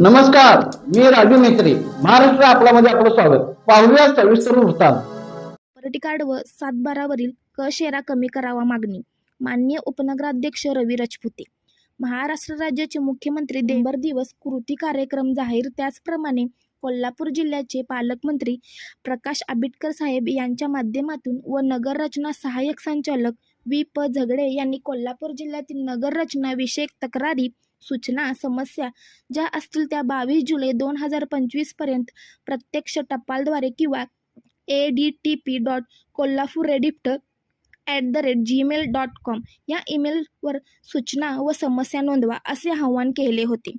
नमस्कार मी राजू मेत्री. महाराष्ट्र आपल्यामध्ये आपलं स्वागत. पाहूया सविस्तर वृत्तांत. प्रॉपर्टी कार्ड व सातबारावरील क शेरा कमी करावा मागणी. माननीय उपनगराध्यक्ष रवी राजपुते. महाराष्ट्र राज्याचे मुख्यमंत्री देंबर दिवस कृती कार्यक्रम जाहीर. त्याचप्रमाणे कोल्हापूर जिल्ह्याचे पालकमंत्री प्रकाश आंबेडकर साहेब यांच्या माध्यमातून व नगररचना सहाय्यक संचालक वि प झगडे यांनी कोल्हापूर जिल्ह्यातील नगररचना विषयक तक्रारी सूचना समस्या ज्या असतील त्या बावीस जुलै दोन हजार पंचवीसपर्यंत प्रत्यक्ष टपालद्वारे किंवा A D T P dot Kolhapur रेडिप्ट at the rate Gmail dot com या ईमेलवर सूचना व समस्या नोंदवा असे आवाहन केले होते.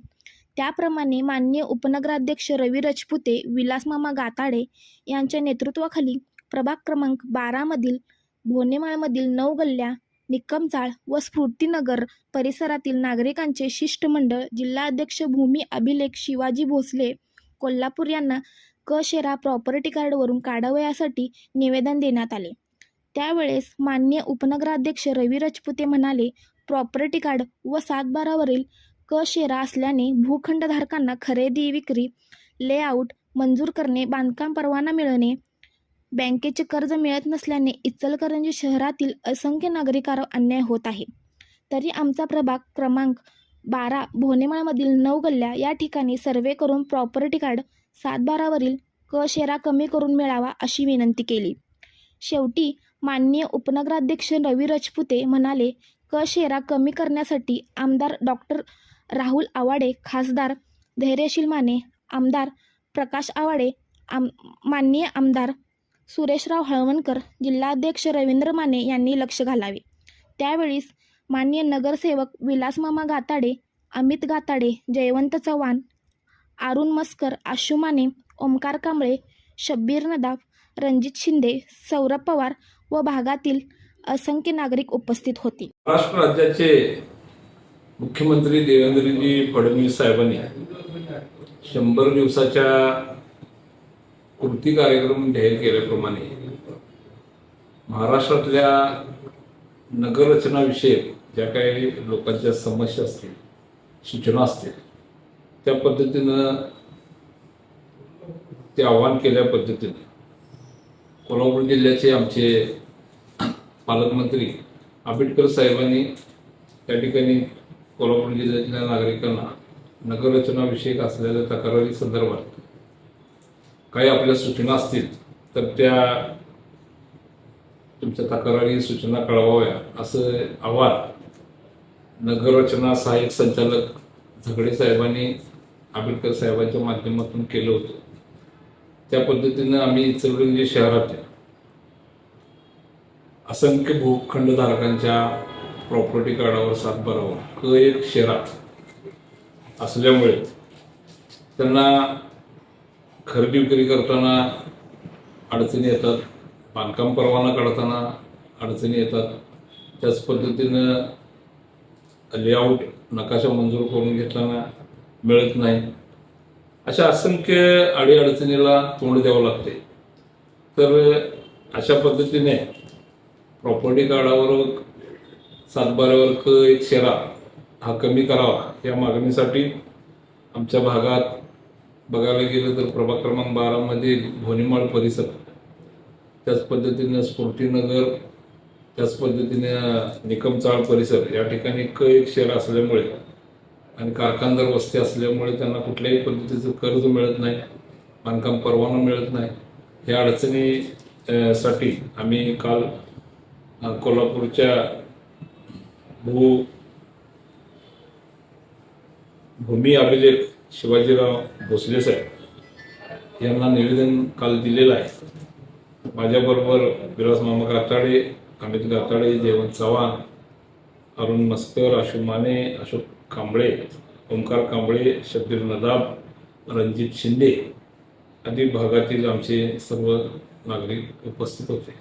त्याप्रमाणे माननीय उपनगराध्यक्ष रवी रजपुते विलासमामा गाताडे यांच्या नेतृत्वाखाली प्रभाग क्रमांक बारामधील भोनेमाळमधील नऊ गल्ल्या निकमचाळ व स्फूर्तीनगर परिसरातील नागरिकांचे शिष्टमंडळ जिल्हाध्यक्ष भूमी अभिलेख शिवाजी भोसले कोल्हापूर यांना क शेरा प्रॉपर्टी कार्डवरून काढावयासाठी निवेदन देण्यात आले. त्यावेळेस मान्य उपनगराध्यक्ष रवी रजपुते म्हणाले प्रॉपर्टी कार्ड व सातबारावरील क शेरा असल्याने भूखंडधारकांना खरेदी विक्री लेआउट मंजूर करणे बांधकाम परवाना मिळणे बँकेचे कर्ज मिळत नसल्याने इचलकरंजी शहरातील असंख्य नागरिकांवर अन्याय होत आहे. तरी आमचा प्रभाग क्रमांक बारा भोनेमाळमधील नऊ गल्ल्या या ठिकाणी सर्वे करून प्रॉपर्टी कार्ड सातबारावरील क शेरा कमी करून मिळावा अशी विनंती केली. शेवटी माननीय उपनगराध्यक्ष रवी रजपुते म्हणाले क शेरा कमी करण्यासाठी आमदार डॉक्टर राहुल आवाडे खासदार धैर्यशील माने आमदार प्रकाश आवाडे आम माननीय आमदार सुरेशराव हळवणकर जिल्हाध्यक्ष रवींद्र माने यांनी लक्ष घालावे. त्यावेळीस मान्य नगरसेवक विलासमामा गाताडे अमित गाताडे जयवंत चव्हाण अरुण मस्कर आशू माने ओमकार कांबळे शब्बीर नदाफ रणजित शिंदे सौरभ पवार व भागातील असंख्य नागरिक उपस्थित होते. महाराष्ट्र राज्याचे मुख्यमंत्री देवेंद्रजी फडणवीस साहेबांनी शंभर दिवसाच्या कृती कार्यक्रम जाहीर केल्याप्रमाणे महाराष्ट्रातल्या नगररचनाविषयक ज्या काही लोकांच्या समस्या असतील सूचना असतील त्या पद्धतीनं ते आव्हान केल्या पद्धतीने कोल्हापूर जिल्ह्याचे आमचे पालकमंत्री आंबेडकर साहेबांनी त्या ठिकाणी कोल्हापूर जिल्ह्यातल्या नागरिकांना नगररचनाविषयक असलेल्या तक्रारी संदर्भात काही आपल्या सूचना असतील तर त्या तुमच्या तक्रारी सूचना कळवाव्या असं आवाहन नगररचना सहाय्यक संचालक झगडे साहेबांनी आंबेडकर साहेबांच्या माध्यमातून केलं होतं. त्या पद्धतीनं आम्ही इचलकरंजी शहरात असंख्य भूखंडधारकांच्या प्रॉपर्टी कार्डावर सातबारावर क एक शहरात असल्यामुळे त्यांना खरेदी विक्री करताना अडचणी येतात बांधकाम परवाना काढताना अडचणी येतात. त्याच पद्धतीनं लेआउट नकाशा मंजूर करून घेताना मिळत नाही. अशा असंख्य अडीअडचणीला तोंड द्यावं लागते. तर अशा पद्धतीने प्रॉपर्टी कार्डावर सातबाऱ्यावर क एक शेरा हा कमी करावा या मागणीसाठी आमच्या भागात बघायला गेलं तर प्रभाग क्रमांक बारामध्ये भोनीमाळ परिसर. त्याच पद्धतीनं स्फूर्तीनगर त्याच पद्धतीनं निकमचाळ परिसर या ठिकाणी क एक शहर असल्यामुळे आणि कारखानदार वस्ती असल्यामुळे त्यांना कुठल्याही पद्धतीचं कर्ज मिळत नाही बांधकाम परवाना मिळत नाही. ह्या अडचणी साठी आम्ही काल कोल्हापूरच्या भू भूमी अभिलेख शिवाजीराव भोसले साहेब यांना निवेदन काल दिलेलं आहे. माझ्याबरोबर विलास मामा गाताडे अमित गाताडे जयवंत चव्हाण अरुण मस्कर अशोक माने अशोक कांबळे ओंकार कांबळे शब्बीर नदाब रणजित शिंदे आदी भागातील आमचे सर्व नागरिक उपस्थित होते.